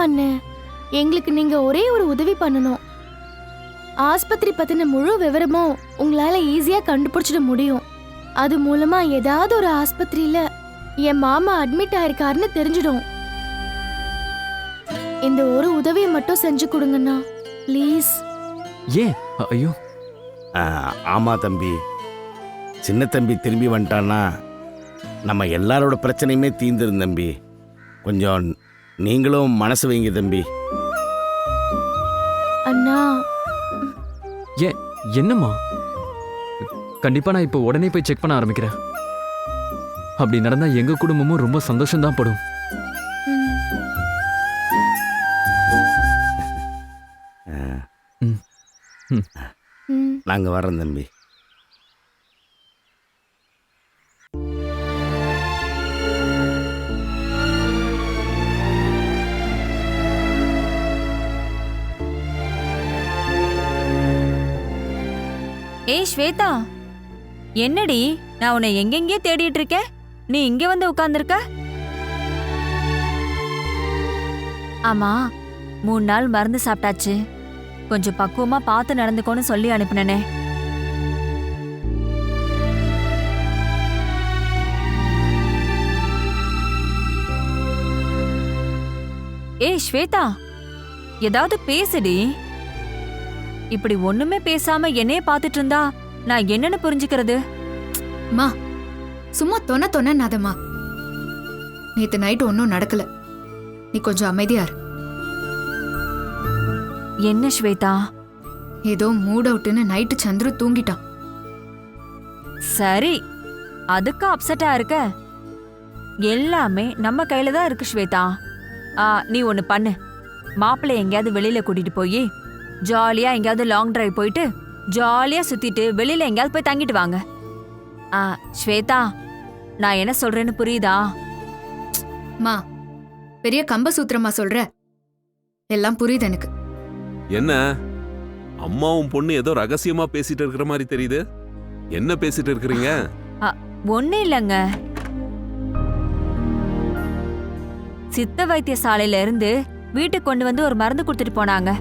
ஆமா அண்ணே. எங்களுக்கு நீங்க ஒரே ஒரு உதவி பண்ணணும். ஆஸ்பத்திரி பத்தின முழு விவரமும் உங்களால ஈஸியா கண்டுபிடிச்சிட முடியும். அது மூலமா ஏதாவது ஒரு ஆஸ்பத்திரியில என் மாமா அட்மிட் ஆயிருக்காருன்னு தெரிஞ்சிடும். இந்த ஒரு உதவியை மட்டும் செஞ்சு கொடுங்கண்ணா. ப்ளீஸ் ஏன்? ஐயோ. ஆ, ஆமா தம்பி. சின்ன தம்பி திரும்பி வந்துட்டான்னா நம்ம எல்லாரோட பிரச்சனையுமே தீந்துரும் தம்பி. கொஞ்சம் நீங்களும் மனசு வைங்க தம்பி. அண்ணா. ஏன் என்னம்மா? கண்டிப்பா நான் இப்போ உடனே போய் செக் பண்ண ஆரம்பிக்கிறேன். அப்படி நடந்தா எங்க குடும்பமும் ரொம்ப சந்தோஷம் படும். நாங்கள் வரோம் தம்பி. ஏய் ஸ்வேதா. என்னடி நான் உன்னை எங்கெங்கேயோ தேடிட்டு இருக்கேன் நீ இங்க வந்து உட்கார்ந்துருக்க? ஆமா மூணு நாள் மருந்து சாப்பிட்டாச்சு. கொஞ்சம் பக்குவமா பார்த்து நடந்துக்கோன்னு சொல்லி அனுப்புனனே. ஏய் ஸ்வேதா. ஏதாவது பேசுடி. இப்படி ஒண்ணுமே பேசாம என்னைய பார்த்துட்டு இருந்தா நான் என்னன்னு புரிஞ்சுக்கிறது? மா சும்மா தொண தொணனாதம்மா நேத்து நைட் ஒன்றும் நடக்கல. நீ கொஞ்சம் அமைதியா இரு. என்ன ஸ்வேதா? ஏதோ மூட் அவுட்டுன்னு நைட்டு சந்துரு தூங்கிட்டான். சரி அதுக்கு அப்செட்டா இருக்க? எல்லாமே நம்ம கையில தான் இருக்கு ஸ்வேதா. ஆ, நீ ஒன்னு பண்ணு. மாப்பிள்ளை எங்கேயாவது வெளியில கூட்டிட்டு போய் ஜாலியா எங்கேயாவது லாங் டிரைவ் போயிட்டு ஜாலியா சுத்திட்டு வெளியில எங்கேயாவது போய் தங்கிட்டு வாங்க. ஆ ஸ்வேதா நான் என்ன சொல்றேன்னு புரியுதா? மா பெரிய கம்ப சூத்திரமா சொல்ற? எல்லாம் புரியுது எனக்கு. என்ன? அம்மாவும் பொண்ணு ஏதோ ரகசியமா பேசிட்டு இருக்கிற மாதிரி தெரியுது. என்ன பேசிட்டு இருக்கிறீங்க? ஒண்ணு இல்லைங்க. சித்த வைத்தியசாலையில இருந்து வீட்டுக்கு கொண்டு வந்து ஒரு மருந்து கொடுத்துட்டு போனாங்க.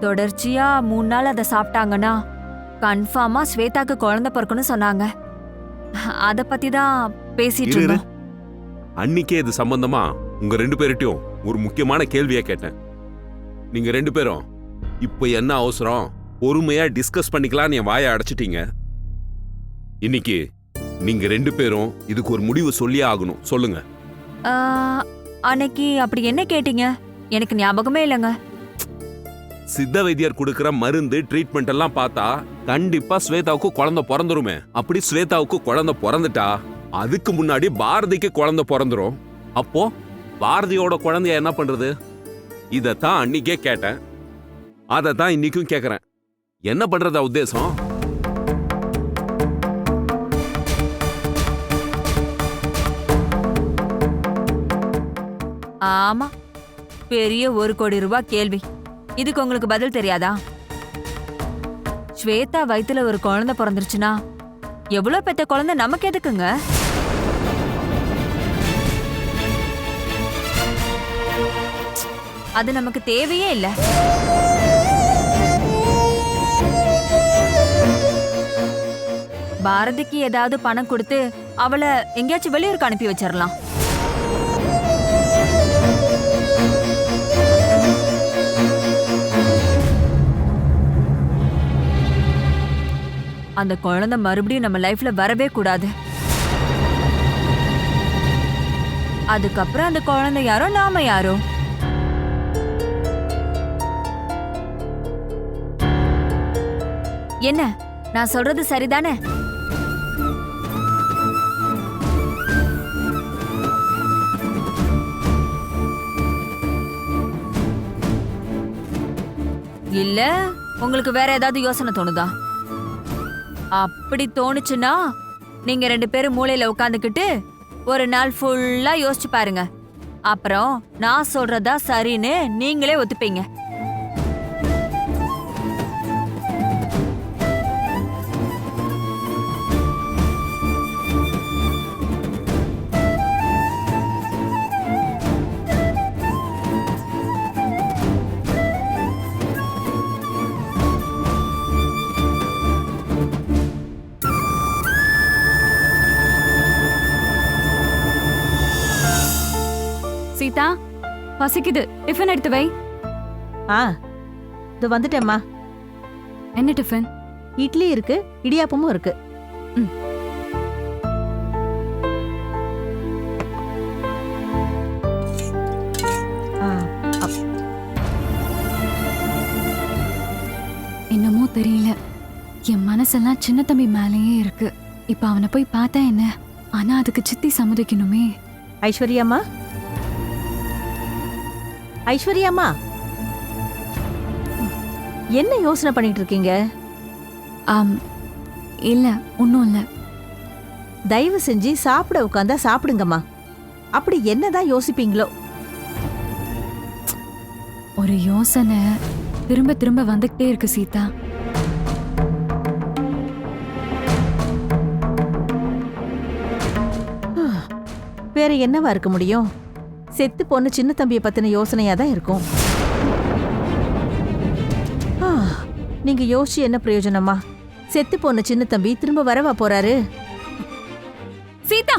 தொடர்ச்சியா மூணு நாள் அதை சாப்பிட்டாங்கன்னா கன்ஃபார்மா ஸ்வேதாக்கு குழந்தை பிறக்கணும்னு சொன்னாங்க. அத பத்தி தான் பேசிட்டு இரு, இரு. இருந்தோம். அன்னிக்கே இது சம்பந்தமா உங்க ரெண்டு பேர்கிட்டயும் ஒரு முக்கியமான கேள்வியா கேட்டேன். நீங்க ரெண்டு பேரும் இப்போ என்ன அவசரம்? பொறுமையா டிஸ்கஸ் பண்ணிக்கலாம்னு என் வாயை அடைச்சிட்டீங்க. இன்னைக்கு நீங்க ரெண்டு பேரும் இதுக்கு ஒரு முடிவு சொல்லியே ஆகணும். சொல்லுங்க. ஆ, அன்னைக்கு அப்படி என்ன கேட்டீங்க? எனக்கு ஞாபகமே இல்லைங்க. சித்த வைத்தியர் கொடுக்கிற மருந்து ட்ரீட்மெண்ட் எல்லாம் பார்த்தா கண்டிப்பா ஸ்வேதாவுக்கு குழந்தை பிறந்துருமே. அப்படி ஸ்வேதாவுக்கு குழந்தை பிறந்துட்டா அதுக்கு முன்னாடி பாரதிக்கு குழந்தை பிறந்துரும். அப்போ பாரதியோட குழந்தைய என்ன பண்றது? இதத்தான் அன்னைக்கே கேட்டேன். அதை தான் இன்னைக்கும் கேட்குறேன் என்ன பண்றதா உத்தேசம்? ஆமா பெரிய ஒரு கோடி ரூபாய் கேள்வி. இதுக்கு உங்களுக்கு பதில் தெரியாதா? ஸ்வேதா வயித்துல ஒரு குழந்தை பிறந்துருச்சுன்னா எவ்வளவு பெத்த குழந்தை நமக்கு எதுக்குங்க? அது நமக்கு தேவையே இல்ல. பாரதிக்கு ஏதாவது பணம் கொடுத்து அவளை எங்கேயாச்சும் வெளியூருக்கு அனுப்பி வச்சிடலாம் அந்த குழந்தை மறுபடியும் நம்ம லைஃப்ல வரவே கூடாது. அதுக்கப்புறம் அந்த குழந்தை யாரோ நாம யாரோ? என்ன நான் சொல்றது சரிதானே? இல்ல உங்களுக்கு வேற ஏதாவது யோசனை தோணுதா? அப்படி தோணுச்சுன்னா நீங்க ரெண்டு பேரும் மூளையில உட்காந்துக்கிட்டு ஒரு நாள் ஃபுல்லா யோசிச்சு பாருங்க. அப்புறம் நான் சொல்றதா சரின்னு நீங்களே ஒத்துப்பீங்க. பசிக்குது. டிஃபன் எடுத்து வை. ஆ இது வந்துட்டேம்மா. என்ன டிஃபன் இட்லி இருக்கு இடியாப்பமும் இருக்கு. ஆ, அப்- என்னமோ தெரியல. என் மனசெல்லாம் சின்ன தம்பி மேலேயே இருக்கு. இப்ப அவனை போய் பார்த்தா என்ன? ஆனா அதுக்கு சித்தி சம்மதிக்கணுமே. ஐஸ்வர்யாம்மா? ஐஸ்வர்யாம்மா. என்ன யோசனை பண்ணிட்டு இருக்கீங்க ஆம் இல்ல ஒன்றும் இல்ல. தயவு செஞ்சு சாப்பிட உட்காந்தா சாப்பிடுங்கம்மா. அப்படி என்னதான் யோசிப்பீங்களோ? ஒரு யோசனை திரும்ப திரும்ப வந்துகிட்டே இருக்கு சீதா. வேற என்னவா இருக்க முடியும்? செத்து போன சின்ன தம்பியை பத்தின யோசனையா தான் இருக்கும். ஆ, நீங்க யோசிச்சு என்ன பிரயோஜனமா? செத்து போன சின்ன தம்பி திரும்ப வரவா போறாரு? சீதா!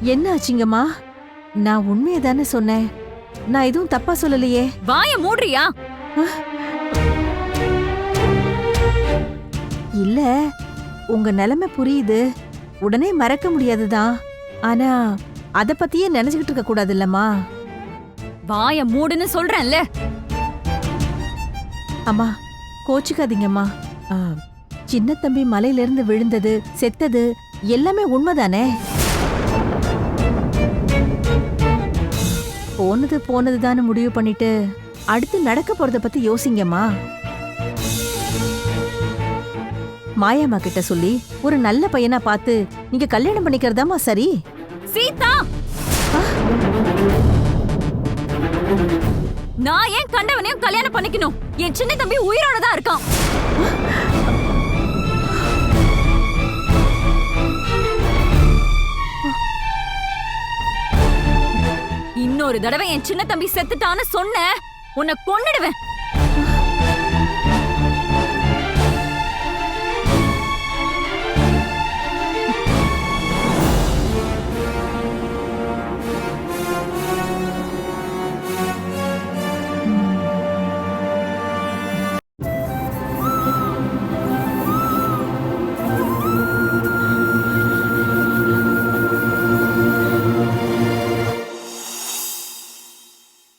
என்ன ஆச்சுங்கம்மா? நான் உண்மையை தானே சொன்னேன். நான் எதுவும் தப்பா சொல்லலையே. வாய மூடுறியா? இல்ல. உங்க நிலைமை புரியுது. உடனே மறக்க முடியாதுதான். ஆனா அத பத்தியே நினைச்சுக்கிட்டு இருக்க கூடாது இல்லம்மா வாய மூடுன்னு சொல்றேன்ல. அம்மா கோச்சுக்காதீங்கம்மா. ஆ, சின்ன தம்பி மலையில இருந்து விழுந்தது செத்தது எல்லாமே உண்மைதானே? போனது போனதுதான்னு முடிவு பண்ணிட்டு அடுத்து நடக்க போறத பத்தி யோசிங்கம்மா. மாயாமா கிட்ட சொல்லி ஒரு நல்ல பையனா பார்த்து நீங்க கல்யாணம் பண்ணிக்கிறதாமா சரி? சீதா! நான் ஏன் கண்டவனையும் கல்யாணம் பண்ணிக்கணும்? என் சின்ன தம்பி உயிரோட தான் இருக்கான். இன்னொரு தடவை என் சின்ன தம்பி செத்துட்டான்னு சொன்ன உன்னை கொன்னுடுவேன்.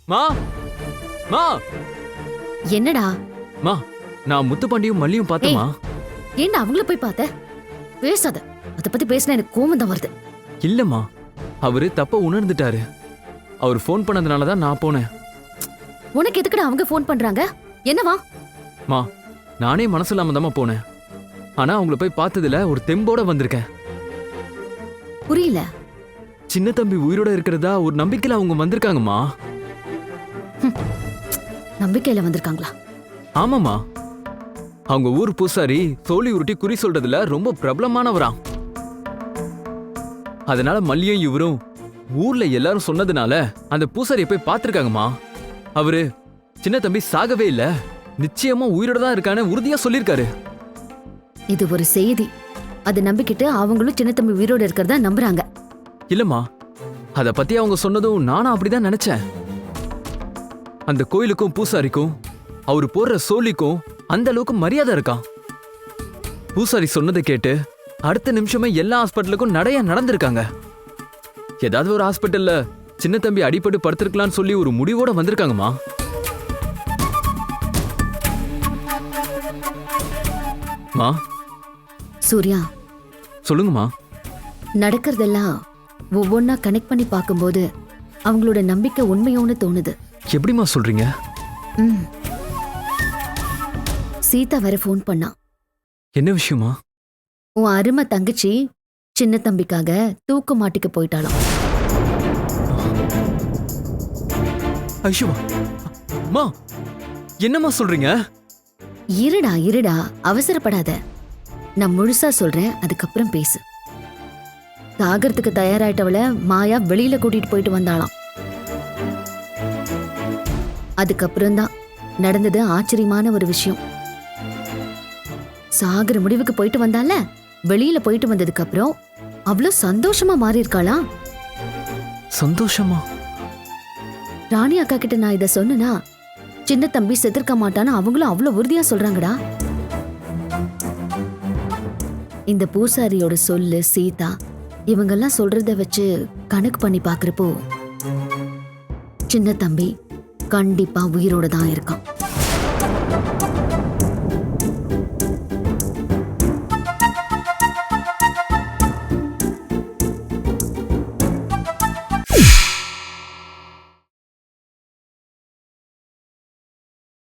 மா மா. என்னடா? மா நான் முத்துப்பாண்டியும் மல்லியும் பார்த்தேமா ஏன்டா அவங்கள போய் பார்த்த? பேசாத. அத பத்தி பேசினா எனக்கு கோவம் தான் வருது. இல்லம்மா அவரு தப்ப உணர்ந்துட்டாரு. அவர் ஃபோன் பண்ணதுனால தான் நான் போனேன். உனக்கு எதுக்குடா அவங்க ஃபோன் பண்றாங்க? என்னவா? மா நானே மனசு இல்லாம தாம்மா போனேன். ஆனா அவங்கள போய் பார்த்ததுல ஒரு தெம்போட வந்திருக்கேன். புரியல. சின்ன தம்பி உயிரோட இருக்கிறதா ஒரு நம்பிக்கையில அவங்க வந்திருக்காங்கம்மா. நம்பிக்கையில வந்திருக்காங்களா? ஆமாம்மா. அவங்க ஊர் பூசாரி சோழி உருட்டி குறி சொல்றதுல ரொம்ப பிரபலமானவராம் அதனால மல்லியும் இவரும் ஊர்ல எல்லாரும் சொன்னதுனால அந்த பூசாரியை போய் பார்த்திருக்காங்கம்மா. அவரு சின்ன தம்பி சாகவே இல்ல. நிச்சயமா உயிரோட தான் இருக்கான்னு உறுதியா சொல்லியிருக்காரு. இது ஒரு செய்தி. அதை நம்பிக்கிட்டு அவங்களும் சின்ன தம்பி உயிரோட இருக்கிறதா நம்புறாங்க. இல்லம்மா. அத பத்தி அவங்க சொன்னதும் நானும் அப்படிதான் நினைச்சேன். அந்த கோயிலுக்கும் பூசாரிக்கும் அவரு போடுற சோழிக்கும் அந்த அளவுக்கு மரியாதை இருக்கான் பூசாரி சொன்னதை கேட்டு அடுத்த நிமிஷமே எல்லா ஹாஸ்பிட்டலுக்கும் நடைய நடந்திருக்காங்க. ஏதாவது ஒரு ஹாஸ்பிட்டல்ல சின்ன தம்பி அடிபட்டு படுத்திருக்கலாம்னு சொல்லி ஒரு முடிவோட வந்திருக்காங்கம்மா. மா? சூர்யா. சொல்லுங்கம்மா. நடக்கிறதெல்லாம் ஒவ்வொன்னா கனெக்ட் பண்ணி பார்க்கும்போது அவங்களோட நம்பிக்கை உண்மையோன்னு தோணுது. எப்படிம்மா சொல்றீங்க? ம். சீதா வேற ஃபோன் பண்ணா. என்ன விஷயமா? உன் அருமை தங்கச்சி சின்ன தம்பிக்காக தூக்கு மாட்டிக்க போயிட்டாளாம். ஐஷுவா அம்மா என்னம்மா சொல்றீங்க? இருடா இருடா அவசரப்படாத. நான் முழுசா சொல்றேன் அதுக்கப்புறம் பேசு. சாகறதுக்கு தயாராயிட்டவள மாயா வெளியில கூட்டிட்டு போயிட்டு வந்தாளாம். அதுக்கப்புறம் தான் நடந்தது ஆச்சரியமான ஒரு விஷயம். சாகர முடிவுக்கு போயிட்டு வந்தால? வெளியில போயிட்டு வந்ததுக்கு அப்புறம் அவ்வளோ சந்தோஷமா மாறி இருக்காளா சந்தோஷமா? ராணி அக்கா கிட்ட நான் இத சொன்னனா சின்ன தம்பி செத்துருக்க மாட்டான்னு அவங்களும் அவ்வளோ உறுதியா சொல்றாங்கடா. இந்த பூசாரியோட சொல்லு சீதா இவங்கெல்லாம் சொல்றத வச்சு கணக்கு பண்ணி பாக்குறப்போ சின்ன தம்பி கண்டிப்பா உயிரோட தான் இருக்கான்.